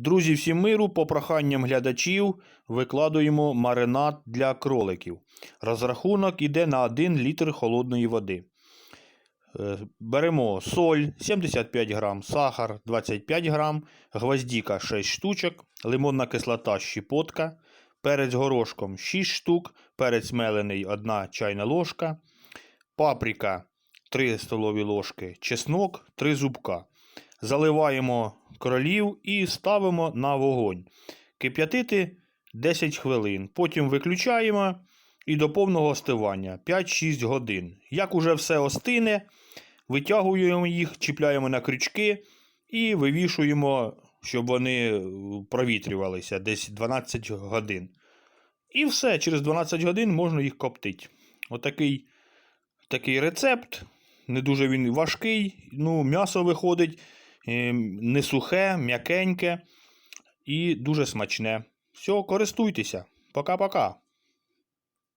Друзі, всім миру, по проханням глядачів викладуємо маринад для кроликів. Розрахунок іде на 1 літр холодної води. Е, Беремо соль 75 грам, сахар 25 грам, гвоздіка 6 штучок, лимонна кислота щепотка, перець горошком 6 штук, перець мелений 1 чайна ложка, паприка 3 столові ложки, чеснок 3 зубка. Заливаємо кролів і ставимо на вогонь. Кип'ятити 10 хвилин. Потім виключаємо і до повного остивання 5-6 годин. Як уже все остине, витягуємо їх, чіпляємо на крючки і вивішуємо, щоб вони провітрювалися десь 12 годин. І все, через 12 годин можна їх коптити. Отакий такий рецепт. Не дуже він важкий. Ну, м'ясо виходить не сухе, м'якеньке і дуже смачне. Все, користуйтеся. Пока-пока.